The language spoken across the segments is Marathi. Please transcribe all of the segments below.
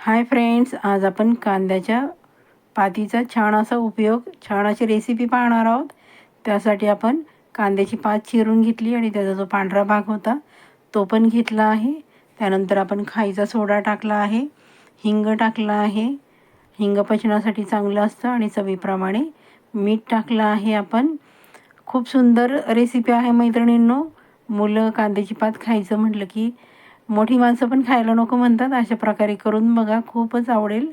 हाय फ्रेंड्स आज आपण कांद्याच्या पातीचा छान असा उपयोग छान अशी रेसिपी पाहणार आहोत. त्यासाठी आपण कांद्याची पात चिरून घेतली आणि त्याचा जो पांढरा भाग होता तो पण घेतला आहे. त्यानंतर आपण खाईचा सोडा टाकला आहे हिंग टाकला आहे. हिंग पचनासाठी चांगलं असतं आणि चवीप्रमाणे मीठ टाकलं आहे आपण. खूप सुंदर रेसिपी आहे मैत्रिणींनो. मुलं कांद्याची पात खायचं म्हटलं की मोठी माणसं पण खायला नको म्हणतात. अशा प्रकारे करून बघा खूपच आवडेल.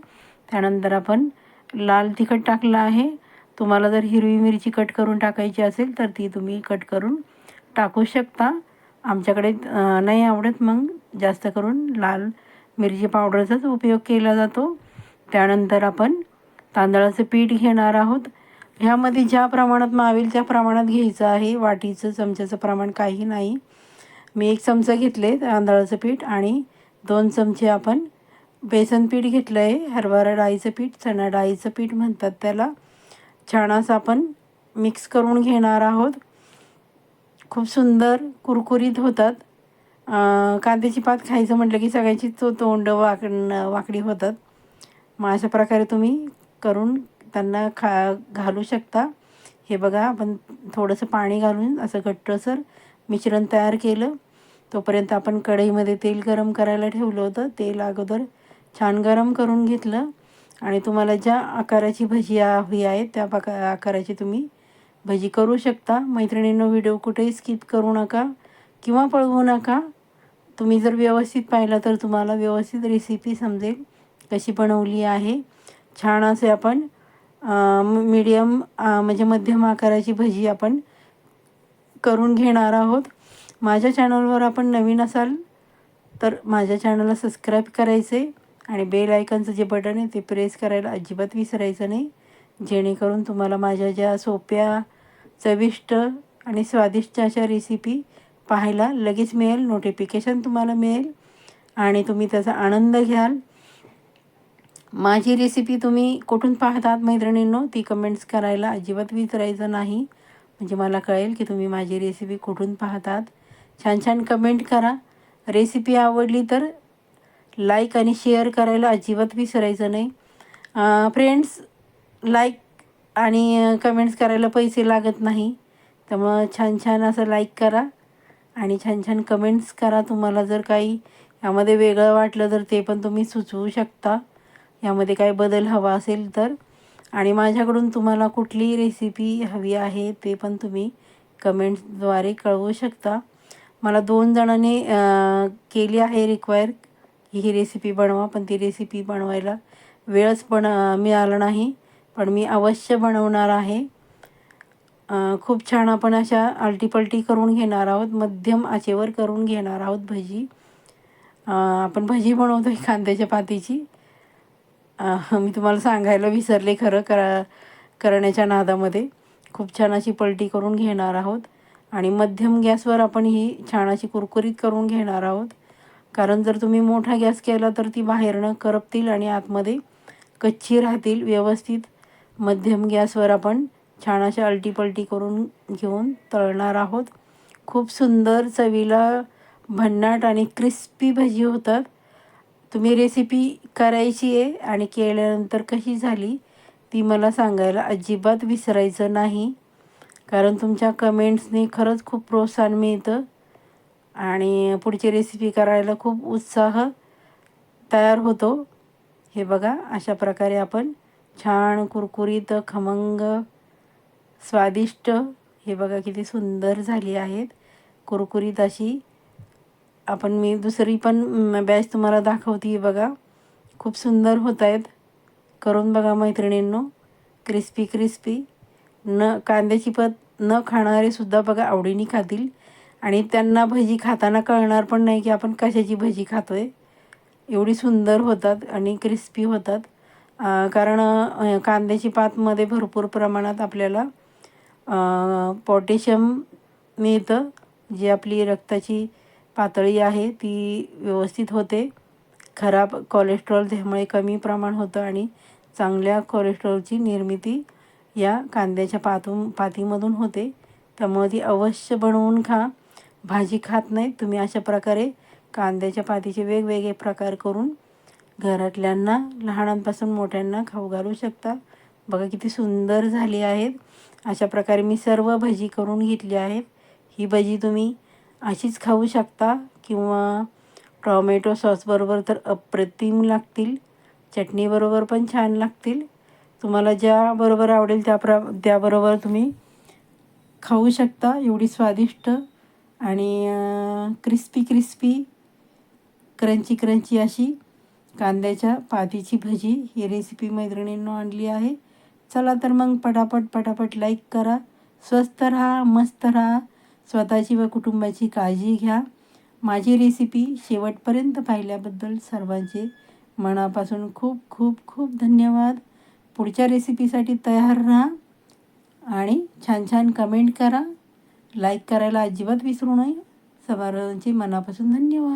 त्यानंतर आपण लाल तिखट टाकलं आहे. तुम्हाला जर हिरवी मिरची कट करून टाकायची असेल तर ती तुम्ही कट करून टाकू शकता. आमच्याकडे नाही आवडत मग जास्त करून लाल मिरची पावडरचाच उपयोग केला जातो. त्यानंतर आपण तांदळाचं पीठ घेणार आहोत. ह्यामध्ये ज्या प्रमाणात मावेल त्या प्रमाणात घ्यायचं आहे. वाटीचं चमच्याचं प्रमाण काही नाही. मी एक चमचा घेतले तांदळाचं पीठ आणि दोन चमचे आपण बेसन पीठ घेतलं आहे हरभरा डाळीचं पीठ चणा डाळीचं पीठ म्हणतात त्याला. छान असं आपण मिक्स करून घेणार आहोत. खूप सुंदर कुरकुरीत होतात. कांद्याची पात खायचं म्हटलं की सगळ्याची तो तोंड वाक वाकडी होतात. मग अशा प्रकारे तुम्ही करून त्यांना खा घालू शकता. हे बघा आपण थोडंसं पाणी घालून असं घट्टसर मिश्रण तयार केलं. तोपर्यंत आपण कढईमध्ये तेल गरम करायला ठेवलं होतं. तेल अगोदर छान गरम करून घेतलं. आणि तुम्हाला ज्या आकाराची भजी हवी आहे त्या पका आकाराची तुम्ही भजी करू शकता. मैत्रिणींनो व्हिडिओ कुठेही स्किप करू नका किंवा पळवू नका. तुम्ही जर व्यवस्थित पाहिलं तर तुम्हाला व्यवस्थित रेसिपी समजेल कशी बनवली आहे. छान असे आपण मीडियम म्हणजे मध्यम आकाराची भजी आपण करून घेणार आहोत. माझ्या चॅनलवर आपण नवीन असाल तर माझ्या चॅनलला सबस्क्राईब करायचे आणि बेल आयकनचं जे बटन आहे ते प्रेस करायला अजिबात विसरायचं नाही. जेणेकरून तुम्हाला माझ्या ज्या सोप्या चविष्ट आणि स्वादिष्ट अशा रेसिपी पाहायला लगेच मिळेल नोटिफिकेशन तुम्हाला मिळेल आणि तुम्ही त्याचा आनंद घ्याल. माझी रेसिपी तुम्ही कुठून पाहतात मैत्रिणींनो ती कमेंट्स करायला अजिबात विसरायचं नाही. म्हणजे मला कळेल की तुम्ही माझी रेसिपी कुठून पाहतात. छान छान कमेंट करा. रेसिपी आवडली तर लाईक आणि शेअर करायला अजिबात विसरायचं नाही. फ्रेंड्स लाईक आणि कमेंट्स करायला पैसे लागत नाही. त्यामुळं छान छान असं लाईक करा आणि छान छान कमेंट्स करा तुम्हाला जर काही यामध्ये वेगळं वाटलं तर ते पण तुम्ही सुचवू शकता. यामध्ये काय बदल हवा असेल तर. आणि माझ्याकडून तुम्हाला कुठली रेसिपी हवी आहे ते पण तुम्ही कमेंट्सद्वारे कळवू शकता. मला दोन जणांनी केली आहे रिक्वायर की ही रेसिपी बनवा पण ती रेसिपी बनवायला वेळच पण मिळाला नाही. पण मी अवश्य बनवणार आहे. खूप छान आपण अशा आलटीपलटी करून घेणार आहोत मध्यम आचेवर करून घेणार आहोत भजी. आपण भजी बनवतो आहे कांद्याच्या पातीची मी तुम्हाला सांगायला विसरले खरं करा करण्याच्या नादामध्ये. खूप छान अशी पलटी करून घेणार आहोत. आणि मध्यम गॅसवर आपण ही छान अशी कुरकुरीत करून घेणार आहोत. कारण जर तुम्ही मोठा गॅस केला तर ती बाहेरनं करपतील आणि आतमध्ये कच्ची राहतील. व्यवस्थित मध्यम गॅसवर आपण छान अशा अल्टीपलटी करून घेऊन तळणार आहोत. खूप सुंदर चवीला भन्नाट आणि क्रिस्पी भजी होतात. तुम्ही रेसिपी करायची आहे आणि केल्यानंतर कशी झाली ती मला सांगायला अजिबात विसरायचं नाही. कारण तुमच्या कमेंट्सनी खरंच खूप प्रोत्साहन मिळतं. आणि पुढची रेसिपी करायला खूप उत्साह तयार होतो. हे बघा अशा प्रकारे आपण छान कुरकुरीत खमंग स्वादिष्ट हे बघा किती सुंदर झाली आहेत. कुरकुरीत अशी आपण मी दुसरी पण बॅच तुम्हाला दाखवते बघा. खूप सुंदर होत आहेत. करून बघा मैत्रिणींनो. क्रिस्पी क्रिस्पी न कांद्याची पत न खाणारे सुद्धा बघा आवडीने खातील. आणि त्यांना भजी खाताना कळणार पण नाही की आपण कशाची भजी खातो आहे एवढी सुंदर होतात आणि क्रिस्पी होतात. कारण कांद्याची पातमध्ये भरपूर प्रमाणात आपल्याला पोटॅशियम मिळतं. जी आपली रक्ताची पातळी आहे ती व्यवस्थित होते. खराब कोलेस्ट्रॉल त्यामुळे कमी प्रमाण होतं आणि चांगल्या कोलेस्ट्रॉलची निर्मिती या कांद्याच्या पातून पातीमधून होते. त्यामुळे ती अवश्य बनवून खा. भाजी खात नाही तुम्ही अशा प्रकारे कांद्याच्या पातीचे वेगवेगळे प्रकार करून घरातल्यांना लहानांपासून मोठ्यांना खाऊ घालू शकता. बघा किती सुंदर झाली आहेत. अशा प्रकारे मी सर्व भजी करून घेतली आहेत. ही भजी तुम्ही अशीच खाऊ शकता किंवा टॉमॅटो सॉसबरोबर तर अप्रतिम लागतील. चटणीबरोबर पण छान लागतील. तुम्हाला ज्याबरोबर आवडेल त्या प्र त्याबरोबर तुम्ही खाऊ शकता. एवढी स्वादिष्ट आणि क्रिस्पी क्रिस्पी क्रंची क्रंची अशी कांद्याच्या पातीची भजी ही रेसिपी मैत्रिणींनं आणली आहे. चला तर मग पटापट पटापट लाईक करा. स्वस्त राहा मस्त राहा. स्वतःची व कुटुंबाची काळजी घ्या. माझी रेसिपी शेवटपर्यंत पाहिल्याबद्दल सर्वांचे मनापासून खूप खूप खूप धन्यवाद. पुढच्या रेसिपीसाठी तयार राहा आणि छान छान कमेंट करा. लाईक करायला अजिबात विसरू नये. सर्वांचे मनापासून धन्यवाद.